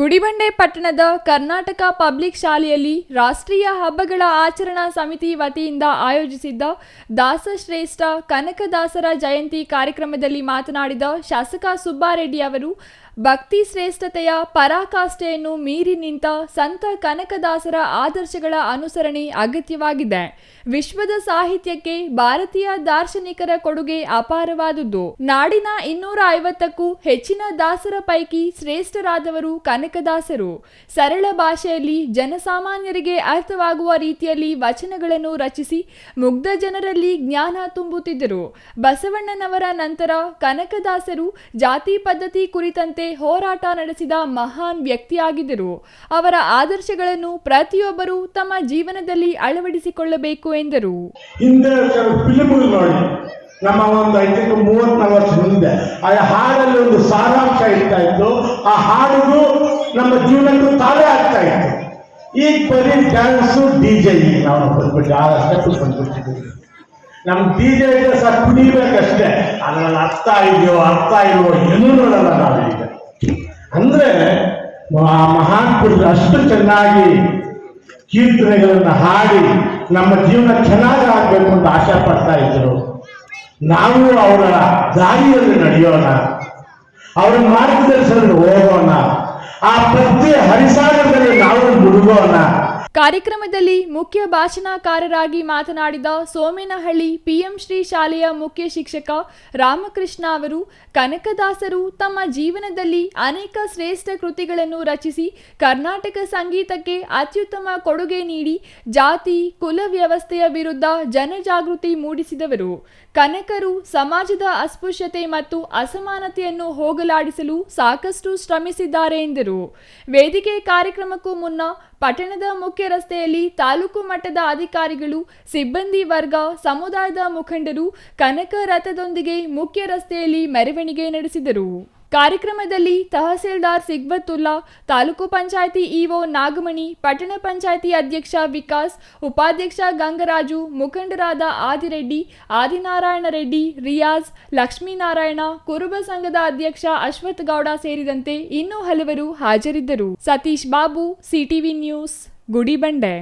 ಗುಡಿಬಂಡೆ ಪಟ್ಟಣದ ಕರ್ನಾಟಕ ಪಬ್ಲಿಕ್ ಶಾಲೆಯಲ್ಲಿ ರಾಷ್ಟ್ರೀಯ ಹಬ್ಬಗಳ ಆಚರಣಾ ಸಮಿತಿ ವತಿಯಿಂದ ಆಯೋಜಿಸಿದ್ದ ದಾಸಶ್ರೇಷ್ಠ ಕನಕದಾಸರ ಜಯಂತಿ ಕಾರ್ಯಕ್ರಮದಲ್ಲಿ ಮಾತನಾಡಿದ ಶಾಸಕ ಸುಬ್ಬಾರೆಡ್ಡಿ ಅವರು ಭಕ್ತಿ ಶ್ರೇಷ್ಠತೆಯ ಪರಾಕಾಷ್ಠೆಯನ್ನು ಮೀರಿ ನಿಂತ ಸಂತ ಕನಕದಾಸರ ಆದರ್ಶಗಳ ಅನುಸರಣೆ ಅಗತ್ಯವಾಗಿದೆ. ವಿಶ್ವದ ಸಾಹಿತ್ಯಕ್ಕೆ ಭಾರತೀಯ ದಾರ್ಶನಿಕರ ಕೊಡುಗೆ ಅಪಾರವಾದುದು. ನಾಡಿನ ಇನ್ನೂರ ಐವತ್ತಕ್ಕೂ ಹೆಚ್ಚಿನ ದಾಸರ ಪೈಕಿ ಶ್ರೇಷ್ಠರಾದವರು ಕನಕದಾಸರು. ಸರಳ ಭಾಷೆಯಲ್ಲಿ ಜನಸಾಮಾನ್ಯರಿಗೆ ಅರ್ಥವಾಗುವ ರೀತಿಯಲ್ಲಿ ವಚನಗಳನ್ನು ರಚಿಸಿ ಮುಗ್ಧ ಜನರಲ್ಲಿ ಜ್ಞಾನ ತುಂಬುತ್ತಿದ್ದರು. ಬಸವಣ್ಣನವರ ನಂತರ ಕನಕದಾಸರು ಜಾತಿ ಪದ್ಧತಿ ಕುರಿತಂತೆ ಹೋರಾಟ ನಡೆಸಿದ ಮಹಾನ್ ವ್ಯಕ್ತಿಯಾಗಿದ್ದರು. ಅವರ ಆದರ್ಶಗಳನ್ನು ಪ್ರತಿಯೊಬ್ಬರು ತಮ್ಮ ಜೀವನದಲ್ಲಿ ಅಳವಡಿಸಿಕೊಳ್ಳಬೇಕು ಎಂದರು. ಹಿಂದೆ ನಮ್ಮ ಒಂದು ಐದಕ್ಕೆ ಮೂವತ್ನಾಲ್ಕು ವರ್ಷ ಹಿಂದೆ ಆ ಹಾಡಲ್ಲಿ ಒಂದು ಸಾರಾಂಶ ಇರ್ತಾ ಇತ್ತು. ಆ ಹಾಡಿಗೂ ನಮ್ಮ ಜೀವನಕ್ಕೂ ತಾಳೆ ಆಗ್ತಾ ಇತ್ತು. ಈಗ ಬರೀ ಡ್ಯಾನ್ಸ್ ಡಿ ಜೆ ನಾವು ಬಂದ್ಬಿಟ್ಟು ಆ ಸ್ಟೆಪ್ ಬಂದ್ಬಿಟ್ಟಿದ್ದೀವಿ. ನಮ್ಮ ಡಿ ಜೆ ಸಹ ಕುಡಿಬೇಕಷ್ಟೇ ಅದ್ರಲ್ಲಿ ಅರ್ಥ ಇದೆಯೋ ಅರ್ಥ ಇಲ್ವೋ ಏನೂ ನೋಡಲ್ಲ ನಾವೀಗ ಅಂದ್ರೆ, ಆ ಪುರುಷರು ಅಷ್ಟು ಚೆನ್ನಾಗಿ ಕೀರ್ತನೆಗಳನ್ನು ಹಾಡಿ ನಮ್ಮ ಜೀವನ ಚೆನ್ನಾಗಿ ಆಗ್ಬೇಕು ಅಂತ ಆಶೆ ಪಡ್ತಾ ಇದ್ರು. ನಾವು ಅವರ ದಾರಿಯಲ್ಲಿ ನಡೆಯೋಣ. ಅವರ ಮಾರ್ಗದರ್ಶನ ಹೋಗೋಣ. ಆ ಪ್ರತಿ ಹರಿಸಾಗರದಲ್ಲಿ ನಾವು ಮುಳುಗೋಣ. ಕಾರ್ಯಕ್ರಮದಲ್ಲಿ ಮುಖ್ಯ ಭಾಷಣಕಾರರಾಗಿ ಮಾತನಾಡಿದ ಸೋಮೇನಹಳ್ಳಿ ಪಿಎಂ ಶ್ರೀ ಶಾಲೆಯ ಮುಖ್ಯ ಶಿಕ್ಷಕ ರಾಮಕೃಷ್ಣ ಅವರು, ಕನಕದಾಸರು ತಮ್ಮ ಜೀವನದಲ್ಲಿ ಅನೇಕ ಶ್ರೇಷ್ಠ ಕೃತಿಗಳನ್ನು ರಚಿಸಿ ಕರ್ನಾಟಕ ಸಂಗೀತಕ್ಕೆ ಅತ್ಯುತ್ತಮ ಕೊಡುಗೆ ನೀಡಿ ಜಾತಿ, ಕುಲ ವ್ಯವಸ್ಥೆಯ ವಿರುದ್ಧ ಜನಜಾಗೃತಿ ಮೂಡಿಸಿದವರು. ಕನಕರು ಸಮಾಜದ ಅಸ್ಪೃಶ್ಯತೆ ಮತ್ತು ಅಸಮಾನತೆಯನ್ನು ಹೋಗಲಾಡಿಸಲು ಸಾಕಷ್ಟು ಶ್ರಮಿಸಿದ್ದಾರೆ ಎಂದರು. ವೇದಿಕೆ ಕಾರ್ಯಕ್ರಮಕ್ಕೂ ಮುನ್ನ ಪಟ್ಟಣದ ಮುಖ್ಯ ರಸ್ತೆಯಲ್ಲಿ ತಾಲೂಕು ಮಟ್ಟದ ಅಧಿಕಾರಿಗಳು, ಸಿಬ್ಬಂದಿ ವರ್ಗ, ಸಮುದಾಯದ ಮುಖಂಡರು ಕನಕ ರಥದೊಂದಿಗೆ ಮುಖ್ಯ ರಸ್ತೆಯಲ್ಲಿ ಮೆರವಣಿಗೆ ನಡೆಸಿದರು. ಕಾರ್ಯಕ್ರಮದಲ್ಲಿ ತಹಸೀಲ್ದಾರ್ ಸಿಗ್ಬತ್ತುಲ್ಲಾ ತಾಲೂಕು ಪಂಚಾಯಿತಿ ಇಒ ನಾಗಮಣಿ, ಪಟ್ಟಣ ಪಂಚಾಯಿತಿ ಅಧ್ಯಕ್ಷ ವಿಕಾಸ್, ಉಪಾಧ್ಯಕ್ಷ ಗಂಗರಾಜು, ಮುಖಂಡರಾದ ಆದಿರೆಡ್ಡಿ, ಆದಿನಾರಾಯಣ ರೆಡ್ಡಿ, ರಿಯಾಜ್, ಲಕ್ಷ್ಮೀನಾರಾಯಣ, ಕುರುಬ ಸಂಘದ ಅಧ್ಯಕ್ಷ ಅಶ್ವಥ್ ಗೌಡ ಸೇರಿದಂತೆ ಇನ್ನೂ ಹಲವರು ಹಾಜರಿದ್ದರು. Satish Babu, CTV news, Gudibande.